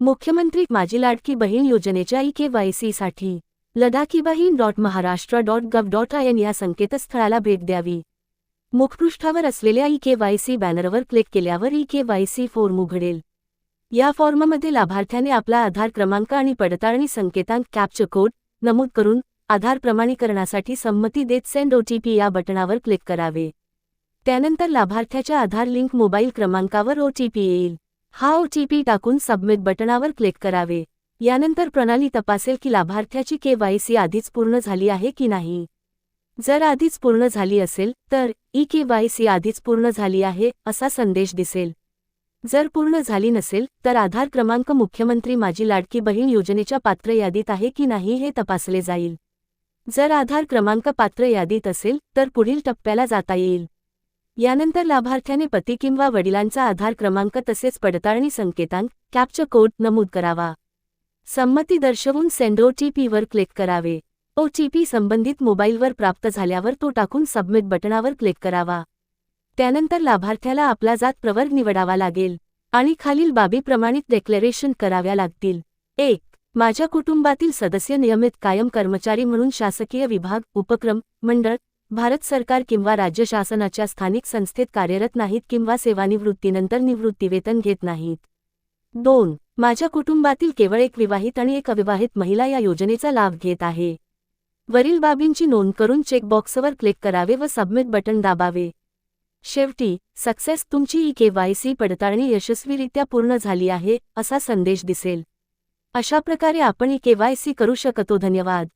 मुख्यमंत्री माझी लाडकी बहीण योजनेच्या ई के वायसाठी लडाखी बहीण dot Maharashtra dot gov dot I N या संकेतस्थळाला भेट द्यावी. मुखपृष्ठावर असलेल्या ई के वाय सी बॅनरवर क्लिक केल्यावर E K Y C form उघडेल. या फॉर्ममध्ये लाभार्थ्याने आपला आधार क्रमांक आणि पडताळणी संकेतांक कॅप्चर कोड नमूद करून आधार प्रमाणीकरणासाठी संमती देत सेंड ओटीपी या बटणावर क्लिक करावे. त्यानंतर लाभार्थ्याच्या आधार लिंक मोबाईल क्रमांकावर ओटीपी येईल. हा ओटीपी टाकून सबमिट बटणावर क्लिक करावे. यानंतर प्रणाली तपासेल की लाभार्थ्याची केवायसी आधीच पूर्ण झाली आहे की नाही. जर आधीच पूर्ण झाली असेल तर ई केवायसी आधीच पूर्ण झाली आहे असा संदेश दिसेल. जर पूर्ण झाली नसेल तर आधार क्रमांक मुख्यमंत्री माझी लाडकी बहीण योजनेच्या पात्र यादीत आहे की नाही हे तपासले जाईल. जर आधार क्रमांक पात्र यादीत असेल तर पुढील टप्प्याला जाता येईल. यानंतर लाभार्थ्याने पती किंवा वडिलांचा आधार क्रमांक तसेच पडताळणी संकेतांक कॅप्चर कोड नमूद करावा. संमती दर्शवून सेंड ओटीपीवर क्लिक करावे. ओटीपी संबंधित मोबाईलवर प्राप्त झाल्यावर तो टाकून सबमिट बटणावर क्लिक करावा. त्यानंतर लाभार्थ्याला आपला जात प्रवर्ग निवडावा लागेल आणि खालील बाबी प्रमाणित डेक्लेरेशन कराव्या लागतील. एक माझ्या कुटुंबातील सदस्य नियमित कायम कर्मचारी म्हणून शासकीय विभाग उपक्रम मंडळ भारत सरकार किंवा राज्य शासनाच्या स्थानिक संस्थेत कार्यरत नाहीत किंवा सेवानिवृत्तीनंतर निवृत्तीवेतन घेत नाहीत. दोन माझ्या कुटुंबातील केवळ एक विवाहित आणि एक अविवाहित महिला या योजनेचा लाभ घेत आहे. वरील बाबींची नोंद करून चेकबॉक्सवर क्लिक करावे व सबमिट बटन दाबावे. शेवटी सक्सेस तुमची ई केवायसी पडताळणी यशस्वीरित्या पूर्ण झाली आहे असा संदेश दिसेल. अशा प्रकारे आपण ई केवायसी करू शकतो. धन्यवाद.